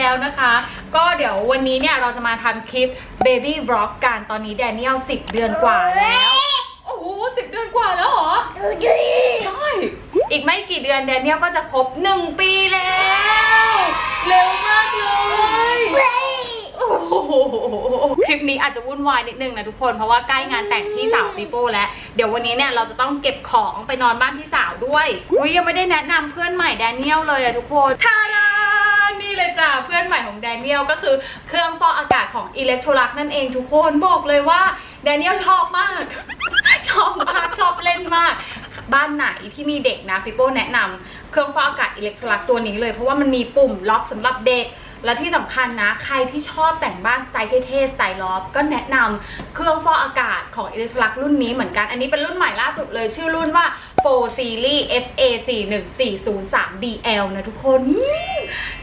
แล้วนะคะ ก็เดี๋ยววันนี้เนี่ยเราจะมาทำคลิป Baby Vlog กันตอนนี้แดเนียล10 เดือนกว่าแล้ว โอ้โหสิบเดือนกว่าแล้วเหรอ ดูดิใช่ อีกไม่กี่เดือนแดเนียลก็จะครบ 1 ปีแล้ว เร็วมากเลยเฮ้ยโอ้โหคลิปนี้อาจจะวุ่นวายนิดนึงนะทุกคน เพราะว่าใกล้งานแต่งพี่สาวปีโป้แล้ว เดี๋ยววันนี้เนี่ยเราจะต้องเก็บของไปนอนบ้านพี่สาวด้วย อุ้ยยังไม่ได้แนะนำเพื่อนใหม่แดเนียลเลยอะทุกคนทาดา นี่เลยจ้ะเพื่อนใหม่ของแดเนียลก็คือเครื่องฟอกอากาศของอิเล็กโทรลักนั่นเองทุกคนบอกเลยว่าแดเนียลชอบมาก ชอบมากชอบเล่นมาก บ้านไหนที่มีเด็กนะพี่โป้แนะนำเครื่องฟอกอากาศอิเล็กโทรลักตัวนี้เลยเพราะว่ามันมีปุ่มล็อกสำหรับเด็ก และที่สำคัญนะ ใครที่ชอบแต่งบ้านสไตล์เท่ๆสไตล์ลอฟก็แนะนำเครื่องฟอกอากาศของอิเล็กทรลักรุ่นนี้เหมือนกัน อันนี้เป็นรุ่นใหม่ล่าสุดเลย ชื่อรุ่นว่า 4 Series FA 41403 DL นะทุกคน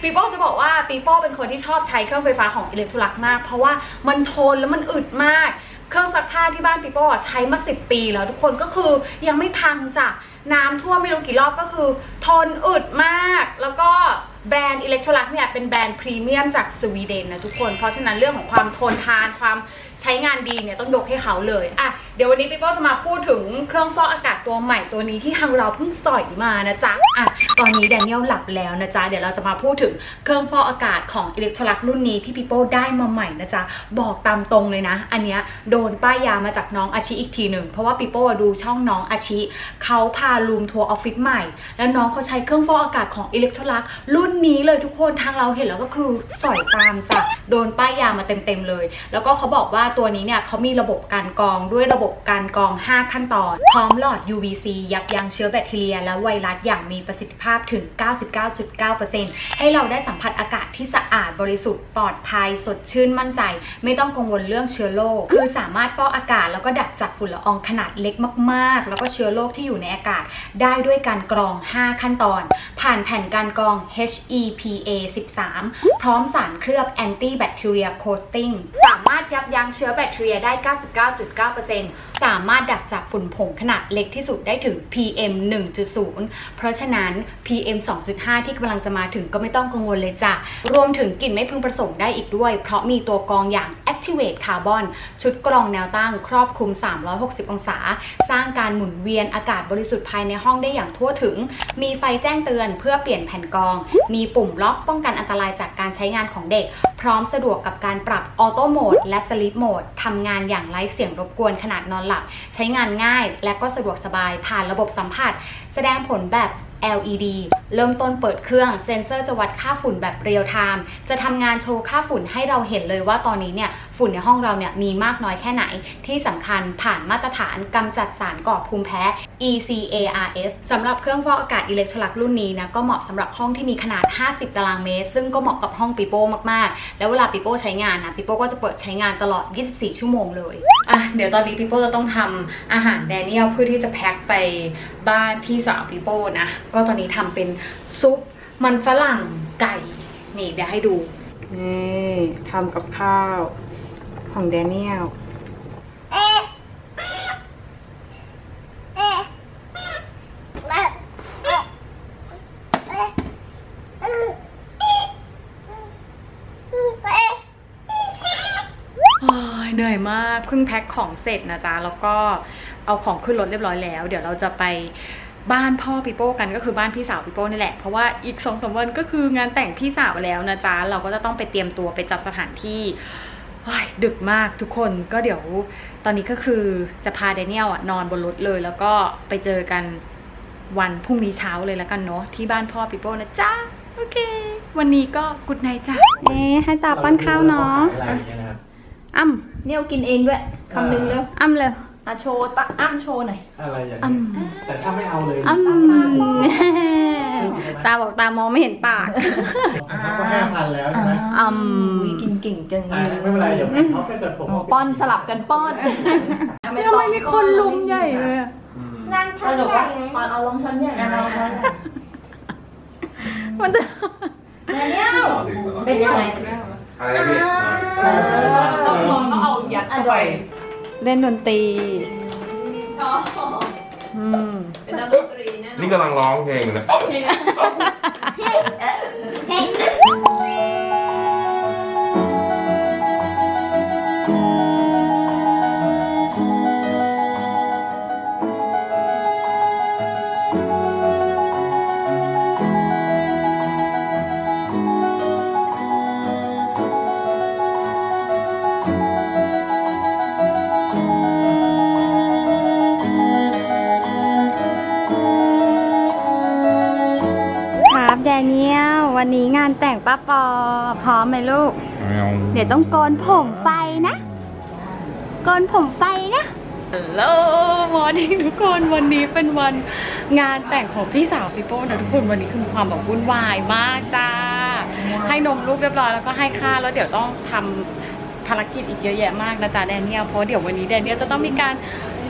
ปีโป้จะบอกว่าปีโป้เป็นคนที่ชอบใช้เครื่องไฟฟ้าของอิเล็กทรลักมาก เพราะว่ามันทนแล้วมันอึดมาก เครื่องซักผ้าที่บ้านปีโป้ใช้มา10ปีแล้วทุกคนก็คือยังไม่พังจ้ะน้ำท่วมไม่รู้กี่รอบก็คือ ทนอึดมากแล้วก็ แบรนด์อิเล็กโทรลักเนี่ยเป็นแบรนด์พรีเมียมจากสวีเดนนะทุกคน เพราะฉะนั้นเรื่องของความทนทานความ ช้งานดีเนี่ยต้องยกให้เขาเลยอะเดี๋ยววันนี้ปีโป้จะมาพูดถึงเครื่องฟอกอากาศตัวใหม่ตัวนี้ที่ทางเราเพิ่งสอยมานะจ๊ะอะตอนนี้แดเนียลหลับแล้วนะจ๊ะเดี๋ยวเราจะมาพูดถึงเครื่องฟอกอากาศของอิเล็กทรลักรุ่นนี้ที่ปีโป้ได้มาใหม่นะจ๊ะบอกตามตรงเลยนะ อันเนี้ยโดนป้ายยามาจากน้องอาชิอีกทีหนึ่งเพราะว่าปีโป้ดูช่องน้องอาชิเขาพาลูมทัวร์ออฟฟิศใหม่ แล้วน้องเขาใช้เครื่องฟอกอากาศของอิเล็กทรลักรุ่นนี้เลยทุกคนทางเราเห็นแล้วก็คือสอยตามจ้ะโดนป้ายยามาเต็มๆเลย แล้วก็เขาบอกว่าตัวนี้เนี่ยเขามีระบบการกรองด้วยระบบการกรอง 5 ขั้นตอน พร้อมหลอด UVC ยับยั้งเชื้อแบคทีเรีย และไวรัสอย่างมีประสิทธิภาพถึง 99.9%ให้เราได้สัมผัสอากาศที่สะอาดบริสุทธิ์ปลอดภัย สดชื่นมั่นใจ ไม่ต้องกังวลเรื่องเชื้อโรคคือสามารถฟอกอากาศแล้วก็ดักจับฝุ่นละอองขนาดเล็กมากๆ แล้วก็เชื้อโรคที่อยู่ในอากาศ ได้ด้วยการกรอง 5 ขั้นตอน ผ่านแผ่นการกรอง HEPA 13 พร้อมสารเคลือบ anti bacteria coating สามารถยับยั้งเชื้อแบคทีเรียได้ 99.9%สามารถดักจับฝุ่นผงขนาดเล็กที่สุดได้ถึง PM 1.0 เพราะฉะนั้น PM 2.5 ที่กำลังจะมาถึงก็ไม่ต้องกังวลเลยจ้ะ รวมถึงกลิ่นไม่พึงประสงค์ได้อีกด้วย เพราะมีตัวกรองอย่าง Activate Carbon ชุดกรองแนวตั้งครอบคลุม 360 องศา สร้างการหมุนเวียนอากาศบริสุทธิ์ภายในห้องได้อย่างทั่วถึง มีไฟแจ้งเตือนเพื่อเปลี่ยนแผ่นกรอง มีปุ่มล็อกป้องกันอันตรายจากการใช้งานของเด็กพร้อมสะดวกกับการปรับออโต้โหมดและสลิปโหมดทำงานอย่างไร้เสียงรบกวนขนาดนอนหลับ ใช้งานง่ายและก็สะดวกสบายผ่านระบบสัมผัส แสดงผลแบบ LED เริ่มต้นเปิดเครื่องเซ็นเซอร์จะวัดค่าฝุ่นแบบเรียลไทม์จะทำงานโชว์ค่าฝุ่นให้เราเห็นเลยว่าตอนนี้เนี่ย ฝุ่นในห้องเราเนี่ยมีมากน้อยแค่ไหน ที่สำคัญผ่านมาตรฐานกำจัดสารก่อภูมิแพ้ ECARF สำหรับเครื่องฟอกอากาศอิเล็กทรลักรุ่นนี้นะก็เหมาะสำหรับห้องที่มีขนาด 50 ตารางเมตร ซึ่งก็เหมาะกับห้องปีโป้มากๆ แล้วเวลาปีโป้ใช้งานนะปีโป้ก็จะเปิดใช้งานตลอด 24 ชั่วโมงเลยอะเดี๋ยวตอนนี้ปีโป้จะต้องทำอาหารแดเนียลเพื่อที่จะแพ็คไปบ้านพี่สาวปีโป้นะก็ตอนนี้ทำเป็นซุปมันฝรั่งไก่ นี่เดี๋ยวให้ดูนี่ทำกับข้าว ของแดเนียลเหนื่อยมากเพิ่งแพ็คของเสร็จนะจ๊ะ แล้วก็เอาของขึ้นรถเรียบร้อยแล้ว เดี๋ยวเราจะไปบ้านพ่อปีโป้กันก็คือบ้านพี่สาวปีโป้นี่แหละ เพราะว่าอีกสองสามวันก็คืองานแต่งพี่สาวแล้วนะจ๊ะ เราก็จะต้องไปเตรียมตัวไปจัดสถานที่ ดึกมากทุกคนก็เดี๋ยวตอนนี้ก็คือจะพาแดเนียลอะนอนบนรถเลย แล้วก็ไปเจอกันวันพรุ่งนี้เช้าเลยแล้วกันเนาะที่บ้านพ่อปีโป้นะจ๊ะโอเค วันนี้ก็กุดไนจ้ะเอ๊ให้ตาป้อนข้าวเนาะอะไรอย่างเงี้ยนะครับอ้ำเนี่ยกินเองด้วยคำหนึ่งเร็วอ้ำเลยอะโชว์ตะอ้ำโชว์หน่อยอะไรอย่างอ้เงี้ยแต่ถ้าไม่เอาเลยำอ้ำ ตาบอกตามองไม่เห็นปากเขาก็ห้าพันแล้วใช่ไหมอ้ำอุ๊ยกินเก่งจังเลอ่ายไม่เป็นไรเดี๋ยวเขาไปเกิดผมป้อนสลับกันป้อน ทำไมมีคนลุมใหญ่เลยอะอืมงานชั้นใหญ่ไงตอนเอาลงชั้นใหญ่นะมันจะเนี่ยเป็นยังไงอะไรพี่ต้องลองก็เอายัดเข้าไปเล่นดนตรีชอบอืมเป็นนักดนตรีแน่นอนนี่กำลังร้องเพลงอยู่นะเฮ้ย วันนี้งานแต่งป้าปอพร้อมไหมลูก เดี๋ยวต้องโกนผมไฟนะ โกนผมไฟนะฮัลโหลมอร์นิ่งทุกคนวันนี้เป็นวันงานแต่งของพี่สาวพี่โป้นะทุกคนวันนี้คือความแบบวุ่นวายมากจ้า ให้นมลูกเรียบร้อยแล้วก็ให้ข้าวแล้วเดี๋ยวต้องทำภารกิจอีกเยอะแยะมากนะจ๊ะแดเนียลเพราะเดี๋ยววันนี้แดเนียลจะต้องมีการ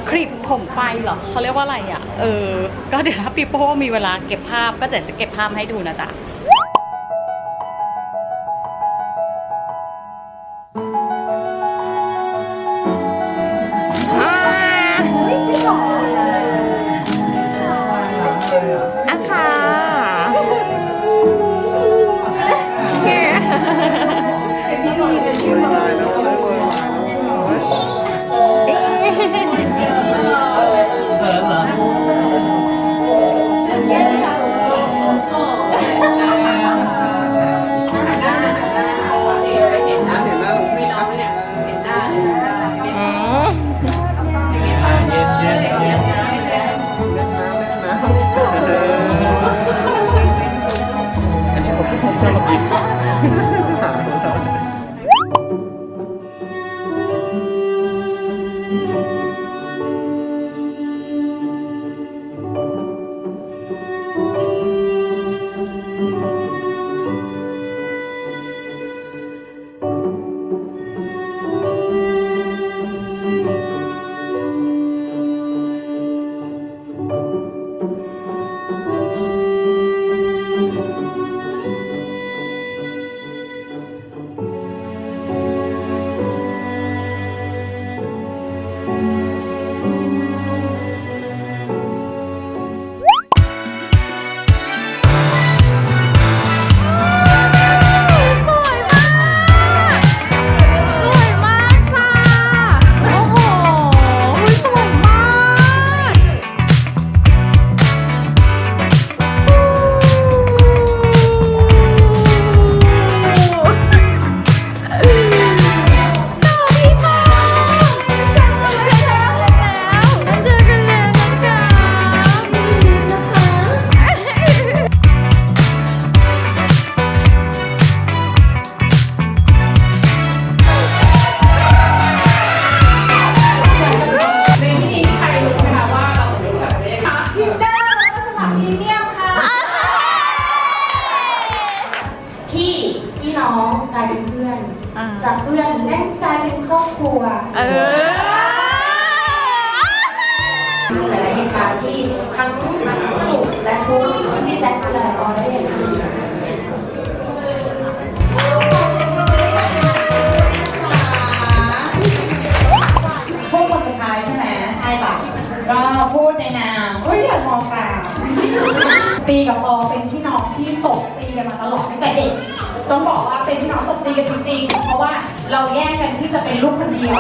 คลิปผมไฟเหรอเขาเรียกว่าอะไรอะ เออ ก็เดี๋ยวถ้าพี่โป้มีเวลาเก็บภาพก็จะจะเก็บภาพให้ดูนะจ๊ะอะ ตีกันมาตลอดตั้งแต่เด็ก ต้องบอกว่าเป็นพี่น้องตบตีกันจริงๆ เพราะว่าเราแยกกันที่จะเป็นลูกคนเดียว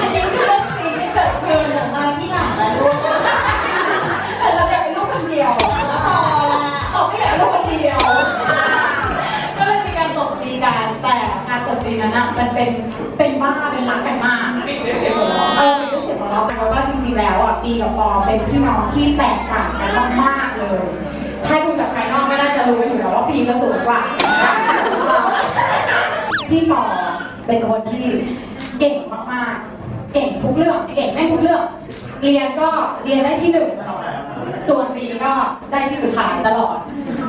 อันนี้คือเรื่องจริงที่เกิดขึ้นมาที่หลังแล้วลูกแต่เราจะเป็นลูกคนเดียว แล้วพอละเขาไม่อยากลูกคนเดียว ก็เลยมีการตบตีกัน แต่การตบตีนั้นนะมันเป็น เป็นบ้า เป็นรักกันมากเป็นเรื่องเสียงหัวเราะเออเป็นเรื่องเสียงหัวเราะแต่ว่าจริงๆ แล้วอะปีกับปอเป็นพี่น้องที่แตกต่างกันมากๆเลย ถ้าดูจากภายนอกก็น่าจะรู้กันอยู่แล้วว่าปีจะสูงกว่าพี่ปอเป็นคนที่เก่งมากๆ เก่งทุกเรื่อง เก่งแม่งทุกเรื่อง เรียนก็เรียนได้ที่หนึ่งตลอด ส่วนปีก็ได้ที่สุดท้ายตลอด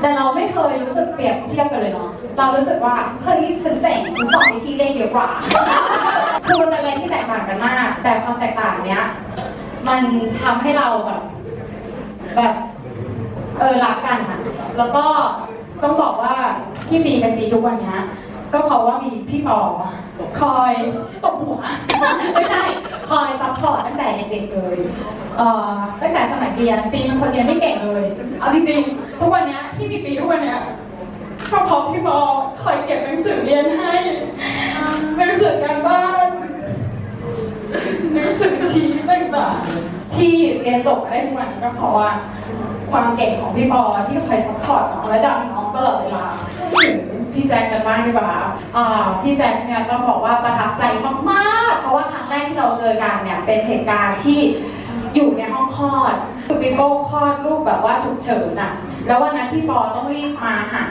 แต่เราไม่เคยรู้สึกเปรียบเทียบกันเลยเนาะ เรารู้สึกว่าเฮ้ยฉันเจ๋งฉันสอนวิธีเลขเยอะกว่า คือมันเป็นอะไรที่แตกต่างกันมาก แต่ความแตกต่างเนี้ย มันทำให้เราแบบแบบ เออรักกันอะแล้วก็ต้องบอกว่าที่ปีเป็นปีทุกวันนี้ก็เพราะว่ามีพี่ปอคอยตบหัว ไม่ใช่คอยซัพพอร์ตตั้งแต่เด็กๆเลยเอ่อตั้งแต่สมัยเรียนปีเป็นคนเรียนไม่เก่งเลยเอาจริงๆทุกวันนี้ที่มีปีทุกวันเนี้ยก็เพราะพี่ปอคอยเก็บหนังสือเรียนให้หนังสือการบ้านหนังสือชี้ต่างๆที่เรียนจบมาได้ทุกวันนี้ก็เพราะว่า ความเก่งของพี่ปอที่คอยซัพพอร์ตน้องและดันน้องตลอดเวลาถึงพี่แจ็คกันบ้างดีกว่าอ่าพี่แจ็คเนี่ยต้องบอกว่าประทับใจมากๆ เพราะว่าครั้งแรกที่เราเจอกันเนี่ยเป็นเหตุการณ์ที่อยู่ในห้องคลอดคือพี่โป้คลอดลูกแบบว่าฉุกเฉินน่ะแล้ววันนั้นพี่ปอต้องรีบมาหา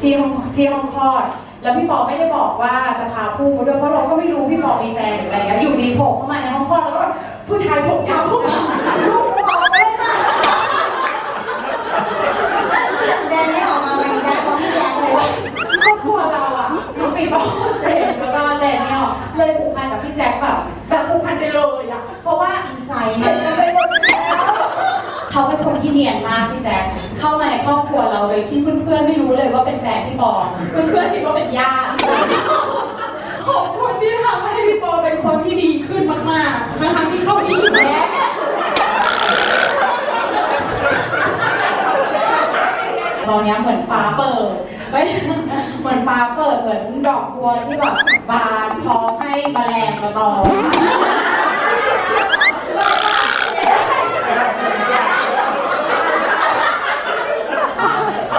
ที่ห้องที่ห้องคลอด แล้วพี่ปอไม่ได้บอกว่าจะพาผู้มาด้วยเพราะเราก็ไม่รู้พี่ปอมีแฟนหรืออะไรเงี้ยอยู่ดีโผล่เข้ามาในห้องคลอดแล้วก็ผู้ชายผมยาวเข้ามาลูกปอไม่ได้ แดนนี่ออกมาวันนี้ได้เพราะพี่แจ๊คเลยว่า ครอบครัวเรา อะน้องปีบอลเจนแล้วก็แดเนียลเลยผูกพันกับพี่แจ็คแบบแบบผูกพันไปเลยอะเพราะว่าอินไซด์เห็มานกันไปหมดแล้วเขาเป็นคนที่เนียนมากพี่แจ็คเข้ามาในครอบครัวเราโดยที่เพื่อนๆไม่รู้เลยว่าเป็นแฟนพี่ปอเพื่อนๆคิดว่าเป็นญาติขอบคุณที่ทำให้พี่ปอเป็นคนที่ดีขึ้นมากๆทั้งๆที่เขาดีอยู่แล้วตอนนี้เหมือนฟ้าเปิด เหมือนฟ้าเปิดเหมือนดอกบัวที่แบบบานพร้อมให้แมลงมาตอม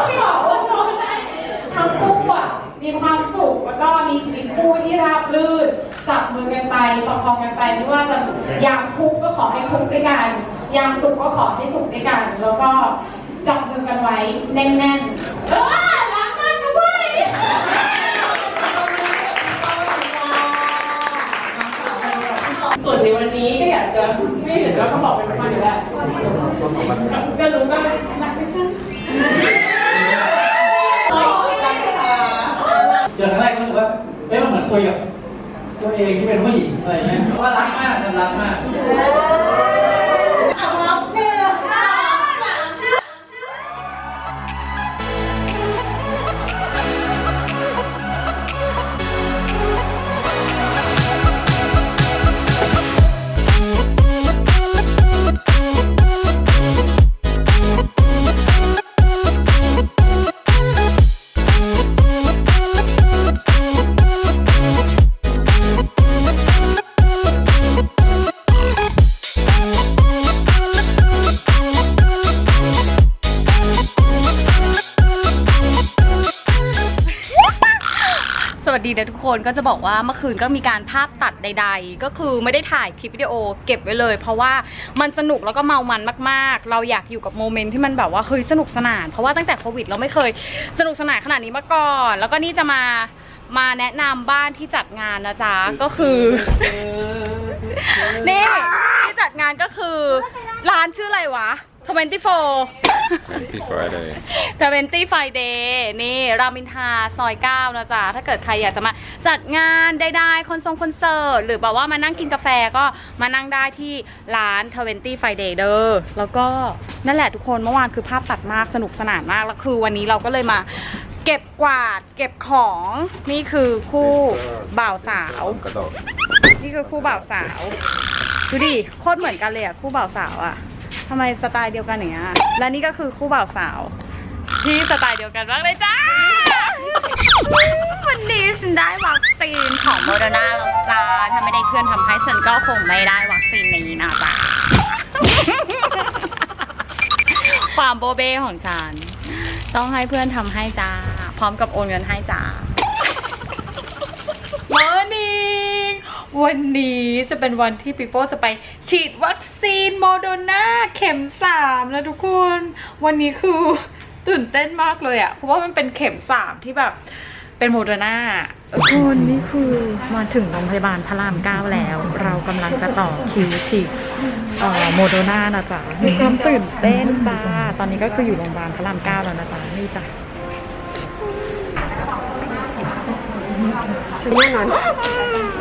พี่บอกว่าน้องได้ทั้งคู่อะมีความสุขแล้วก็มีชีวิตคู่ที่ราบรื่นจับมือกันไปประคองกันไปไม่ว่าจะยามทุกข์ก็ขอให้ทุกข์ด้วยกันยามสุขก็ขอให้สุขด้วยกัน แล้วก็จับมือกันไว้แน่นๆ ส่วนในวันนี้ก็อยากจะไม่เห็นแล้วก็บอกไปประมาณนี้แหละก็รู้ก็รักไม่ทันรักค่ะเจอครั้งแรกก็รู้สึกว่าเอ๊ะมันเหมือนคุยกับตัวเองที่เป็นผู้หญิงอะไรเงี้ยว่ารักมากมันรักมาก วัสดีนะทุกคนก็จะบอกว่าเมื่อคืนก็มีการภาพตัดใด ๆ ก็คือไม่ได้ถ่ายคลิปวิดีโอเก็บไว้เลย เพราะว่ามันสนุกแล้วก็เมามันมากๆ เราอยากอยู่กับโมเมนต์ที่มันแบบว่าเฮ้ยสนุกสนาน เพราะว่าตั้งแต่โควิดเราไม่เคยสนุกสนานขนาดนี้มาก่อน แล้วก็นี่จะมามาแนะนำบ้านที่จัดงานนะจ๊ะก็คือนี่ที่จัดงานก็คือร้านชื่ออะไรวะ 24 Happy Friday ทเวนตี้ไฟเดย์นี่รามอินทราซอย9นะจ๊ะ ถ้าเกิดใครอยากจะมาจัดงานใดๆคอนเสิร์ตคอนเสิร์ต หรือแบบว่ามานั่งกินกาแฟก็มานั่งได้ที่ร้านทเวนตี้ไฟเดย์เด้อแล้วก็นั่นแหละทุกคนเมื่อวานคือภาพตัดมากสนุกสนานมาก แล้วคือวันนี้เราก็เลยมาเก็บกวาดเก็บของนี่คือคู่บ่าวสาว กระโดดนี่คือคู่บ่าวสาว ดูดิโคตรเหมือนกันเลยอะคู่บ่าวสาวอะ ทำไมสไตล์เดียวกันอย่างเงี้ยและนี่ก็คือคู่บ่าวสาว ที่สไตล์เดียวกันมากเลยจ้า วันนี้ฉันได้วัคซีนของโมเดอร์นาแล้วจ้าถ้าไม่ได้เพื่อนทำให้ฉันก็คงไม่ได้วัคซีนนี้นะจ๊ะความโบเบ้ของฉัน ต้องให้เพื่อนทำให้จ้า พร้อมกับโอนเงินให้จ้า มอร์นิ่ง วันนี้จะเป็นวันที่ปิโป้จะไปฉีดวัคซีนโมโดนาเข็มสามแล้วทุกคน วันนี้คือตื่นเต้นมากเลยอะเพราะว่ามันเป็นเข็มสามที่แบบเป็นโมโดนาทุกคนนี่คือมาถึงโรงพยาบาลพระรามเก้าแล้ว เรากำลังจะต่อคิวฉีดเอ่อโมโดนานะจ๊ะมีความตื่นเต้นจ้าตอนนี้ก็คืออยู่โรงพยาบาลพระรามเก้าแล้วนะจ๊ะนี่จ้ะ คือแน่นอน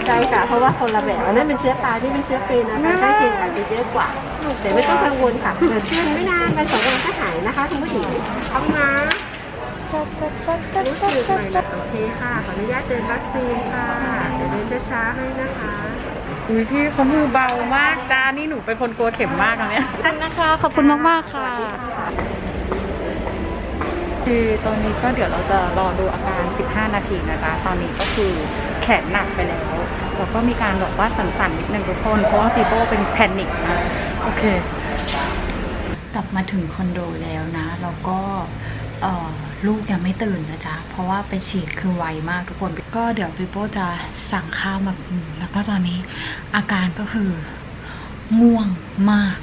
ใช่ค่ะ เพราะว่าคนละแบบอันนั้นเป็นเชื้อตายที่เป็นเชื้อเป็นนะการใกล้เคียงอาจจะเยอะกว่า แต่ไม่ต้องกังวลค่ะเกิดขึ้นไม่นานไปสองวันก็หายนะคะคุณผู้หญิงทำมาโหรู้สึกใหม่นะโอเคค่ะ ขออนุญาตเดินวัคซีนค่ะ เดี๋ยวเดินช้าๆให้นะคะอุ้ยพี่เขามือเบามากจ้านี่หนูเป็นคนกลัวเข็มมากนะเนี่ยขอบคุณนะคะ ขอบคุณมากมากๆค่ะ คือตอนนี้ก็เดี๋ยวเราจะรอดูอาการ 15 นาทีนะจ๊ะตอนนี้ก็คือแขนหนักไปแล้ว แล้วก็มีการบอกว่าสั่นๆนิดนึงทุกคน เพราะว่าปีโป้เป็นแพนิคนะ โอเค กลับมาถึงคอนโดแล้วนะ แล้วก็ลูกยังไม่ตื่นนะจ๊ะ เพราะว่าไปฉีดคือไวมากทุกคน ก็เดี๋ยวพี่โป้จะสั่งข้าวมากิน แล้วก็ตอนนี้อาการก็คือง่วงมาก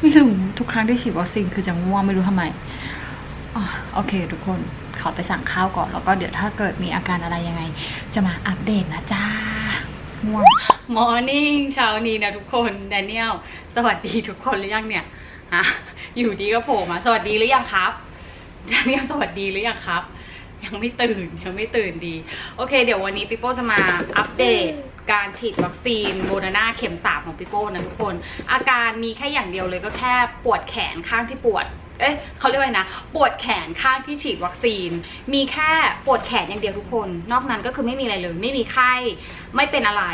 ไม่รู้ทุกครั้งที่ฉีดวัคซีนคือจะง่วงไม่รู้ทำไม อ๋อโอเค ทุกคนขอไปสั่งข้าวก่อน แล้วก็เดี๋ยวถ้าเกิดมีอาการอะไรยังไง จะมาอัปเดตนะจ้าง่วงมอร์นิ่งเช้านี้นะทุกคนแดเนียลสวัสดีทุกคนหรือยังเนี่ยฮะอยู่ดีก็โผล่มา สวัสดีหรือยังครับแดเนียลสวัสดีหรือยังครับ ยังไม่ตื่นยังไม่ตื่นดี โอเค เดี๋ยววันนี้ปิโป้จะมาอัปเดต การฉีดวัคซีนโมเดอร์นาเข็มสามของปิโป้นะทุกคน อาการมีแค่อย่างเดียวเลยก็แค่ปวดแขนข้างที่ปวดเอ๊ะเขาเรียกว่าไงนะ ปวดแขนข้างที่ฉีดวัคซีน มีแค่ปวดแขนอย่างเดียวทุกคน นอกนั้นก็คือไม่มีอะไรเลย ไม่มีไข้ ไม่เป็นอะไร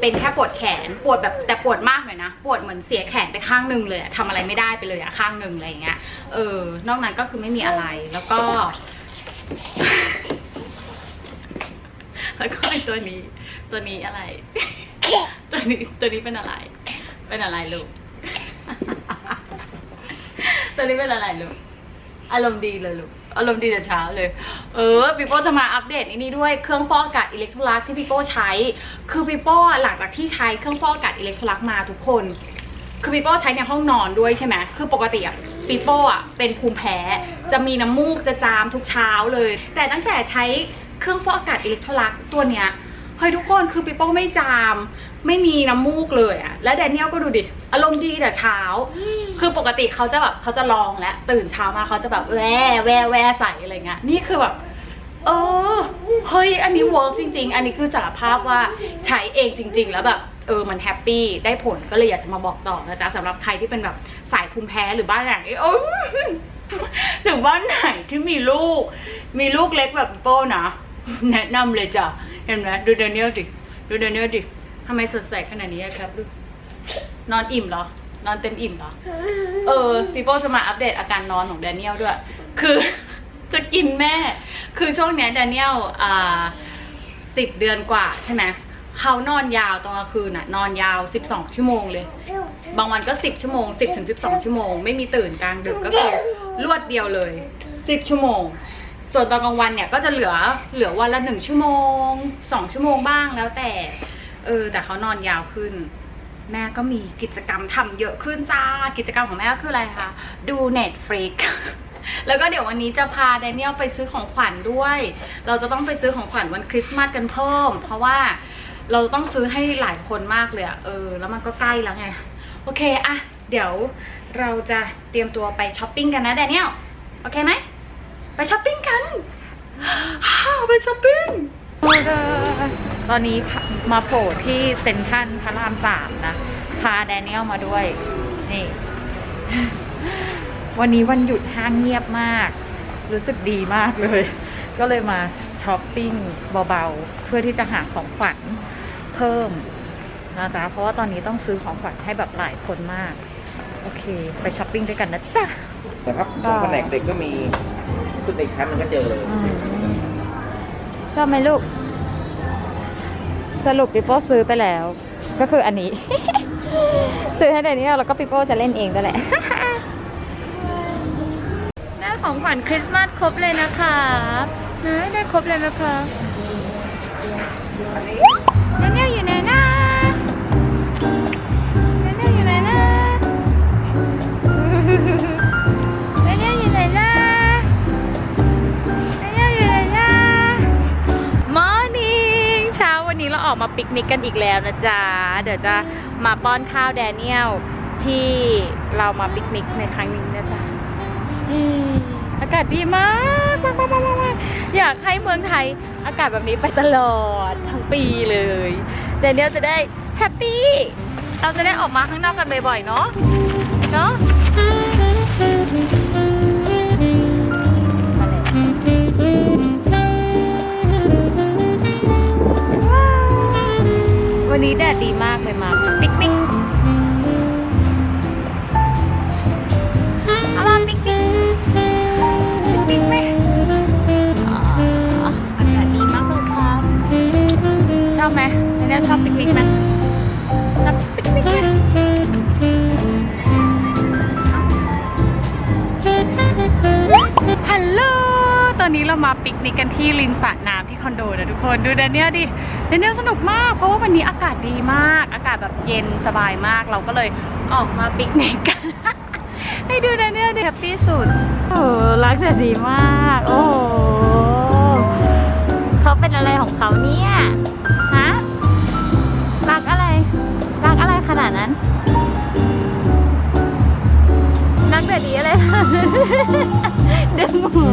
เป็นแค่ปวดแขน ปวดแบบแต่ปวดมากเลยนะ ปวดเหมือนเสียแขนไปข้างหนึ่งเลยอะทำอะไรไม่ได้ไปเลยอะข้างหนึ่งอะไรอย่างเงี้ย เออ นอกนั้นก็คือไม่มีอะไร แล้วก็ แล้วก็ไอตัวนี้ ตัวนี้อะไร ตัวนี้ตัวนี้เป็นอะไร เป็นอะไรลูก ตัวนี้เป็นอะไรลูก อารมณ์ดีเลยลูก อารมณ์ดีแต่เช้าเลย เออพี่โป้จะมาอัปเดตนี่นี่ด้วย เครื่องฟอกอากาศอิเล็กโทรลักที่พี่โป้ใช้ คือพี่โป้อะหลังจากที่ใช้เครื่องฟอกอากาศอิเล็กโทรลักมาทุกคน คือปีโป้ใช้ในห้องนอนด้วยใช่ไหมคือปกติอะปีโป้อะเป็นภูมิแพ้ จะมีน้ำมูกจะจามทุกเช้าเลย แต่ตั้งแต่ใช้เครื่องฟอกอากาศอิเล็กโทรลักตัวเนี้ย เฮ้ยทุกคนคือปีโป้ไม่จาม ไม่มีน้ำมูกเลยอะและแดเนียลก็ดูดิ อารมณ์ดีแต่เช้า คือปกติเขาจะแบบเขาจะลองและตื่นเช้ามาเขาจะแบบแวแวแวใส่อะไรเงี้ยนี่คือแบบเออเฮ้ยอันนี้เวิร์กจริง ๆ อันนี้คือสารภาพว่าใช้เองจริง ๆ แล้วแบบเออมันแฮปปี้ได้ผลก็เลยอยากจะมาบอกต่อนะจ๊ะสำหรับใครที่เป็นแบบสายภูมิแพ้หรือบ้านไหนเออหรือบ้านไหนที่มีลูก มีลูกเล็กแบบโป้นะ แนะนำเลยจ้ะ เห็นไหมดูเดนิเอลดิ ดูเดนิเอลดิทำไมสดใสขนาดนี้อะครับลูกนอนอิ่มเหรอ นอนเต็มอิ่มเหรอ เออพีโป้จะมาอัปเดตอาการนอนของแดเนียลด้วย คือจะกินแม่ คือช่วงเนี้ยแดเนียลอ่าสิบเดือนกว่าใช่ไหมเขานอนยาวตอนกลางคืนน่ะ นอนยาวสิบสองชั่วโมงเลย บางวันก็สิบชั่วโมงสิบถึงสิบสองชั่วโมง ไม่มีตื่นกลางดึกก็คือรวดเดียวเลยสิบชั่วโมง ส่วนตอนกลางวันเนี่ยก็จะเหลือเหลือวันละหนึ่งชั่วโมงสองชั่วโมงบ้างแล้วแต่ เออ แต่เขานอนยาวขึ้น แม่ก็มีกิจกรรมทำเยอะขึ้นจ้า กิจกรรมของแม่ก็คืออะไรคะดู Netflix แล้วก็เดี๋ยววันนี้จะพาแดเนียลไปซื้อของขวัญด้วย เราจะต้องไปซื้อของขวัญวันคริสต์มาสกันเพิ่ม เพราะว่าเราต้องซื้อให้หลายคนมากเลยอะเออ แล้วมันก็ใกล้แล้วไง โอเคอะเดี๋ยวเราจะเตรียมตัวไปช้อปปิ้งกันนะแดเนียล โอเคไหม ไปช้อปปิ้งกันไปช้อปปิ้งตอนนี้มาโผล่ที่เซ็นทรัลพระรามสามนะ พาแดเนียลมาด้วย นี่ วันนี้วันหยุดห้างเงียบมาก รู้สึกดีมากเลย ก็เลยมาช้อปปิ้งเบาๆ เพื่อที่จะหาของขวัญเพิ่มนะจ๊ะเพราะว่าตอนนี้ต้องซื้อของขวัญให้แบบหลายคนมาก โอเค ไปช้อปปิ้งด้วยกันนะจ๊ะนะครับของแผนกเด็กก็มี ชุดเด็กชั้นมันก็เจอเลยอืมชอบไหมลูก สรุปปิโป้ซื้อไปแล้ว ก็คืออันนี้ ซื้อให้แดนียลแล้วก็ปิโป้จะเล่นเองก็แหละ ได้ของขวัญคริสต์มาสครบเลยนะคะนะได้ครบเลยนะคะแดเนี นิกกันอีกแล้วนะจ๊ะ เดี๋ยวจะมาป้อนข้าวแดเนียลที่เรามาปิกนิกในครั้งนี้นะจ๊ะอืมอากาศดีมากมากมากมากมากอยากให้เมืองไทยอากาศแบบนี้ไปตลอดทั้งปีเลยแดเนียลจะได้แฮปปี้ เราจะได้ออกมาข้างนอกกันบ่อยๆเนาะเนาะ นี้แดดดีมากเลยมาปิกนิกเอามาปิกนิกปิกนิกไหมอ่าอากาศดีมากเลยครับชอบไหมแนนชอบปิกนิกไหมชอบปิกนิกไหมฮัลโหลตอนนี้เรามาปิกนิกกันที่ริมสระน้ำ คอนโดนะทุกคนดูแดเนียลดิแดเนียลสนุกมาก เพราะว่าวันนี้อากาศดีมาก อากาศแบบเย็นสบายมากเราก็เลยออกมาปิกนิกกันให้ดูแดเนียลดิแฮปปี้สุดโอ้รักเสียสีมาก โอ้เขาเป็นอะไรของเขาเนี่ยฮะรักอะไรรักอะไรขนาดนั้นรักแต่ดีอะไรดึงหู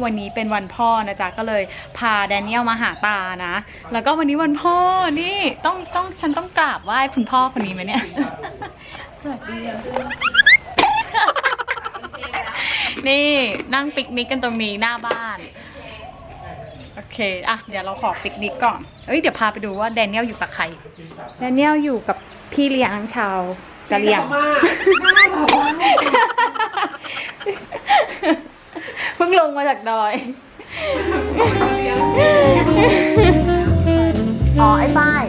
ว่าวันนี้เป็นวันพ่อนะจ๊ะก็เลยพาแดเนียลมาหาตานะ แล้วก็วันนี้วันพ่อนี่ต้องต้องฉันต้องกราบไหว้คุณพ่อคนนี้ไหมเนี่ยสวัสดีค่ะนี่นั่งปิกนิกกันตรงนี้หน้าบ้านโอเค อะ เดี๋ยวเราขอปิกนิกก่อน เอ้ย เดี๋ยวพาไปดูว่าแดเนียลอยู่กับใคร แดเนียลอยู่กับพี่เลี้ยงชาวกะเหรี่ยง เพิ่งลงมาจากดอย อ๋อ ไอ้ป้าย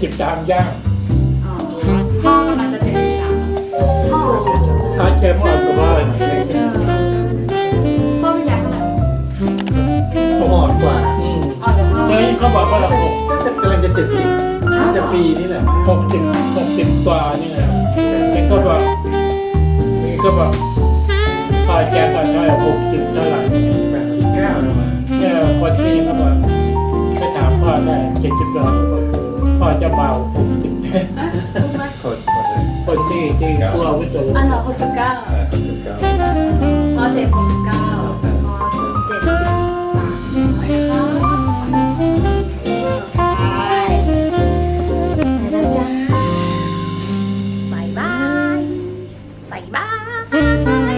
เจ็ดสิบสามย่างอ๋อพ่อกำลังจะเจ็ดสิบสามพ่อถ้าแชมป์ออกตัวบ้านเออพ่อเป็นยักษ์เท่าไหร่เขาอ่อนกว่าอ๋อเดี๋ยวพ่อเฮ้ยเขาบอกว่าเราหกกำลังจะเจ็ดสิบจะปีนี่แหละหกสิบหกสิบกว่านี่แหละนี่ก็บอกนี่ก็บอกพอแกตอนได้หกสิบเท่าไหร่แปดสิบเก้าแล้วมาเนี่ยคนที่เขาบอกไปถามพ่อได้เจ็ดสิบสองพ่อ จะเบาหกสิบคนคนเลยคนที่ที่กลัววิตกอันเหรอหกสิบเก้าอ่าคนสิบเก้าพ่อเจ็ดหกสิบเก้าพ่อเจ็ดสิบสามไปค่ะไปแล้วจ้าบายบายบายบาย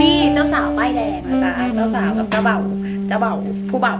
นี่เจ้าสาวป้ายแดงนะจ๊ะเจ้าสาวกับเจ้าเบ่าวเจ้าเบ่าวผู้เบ่าว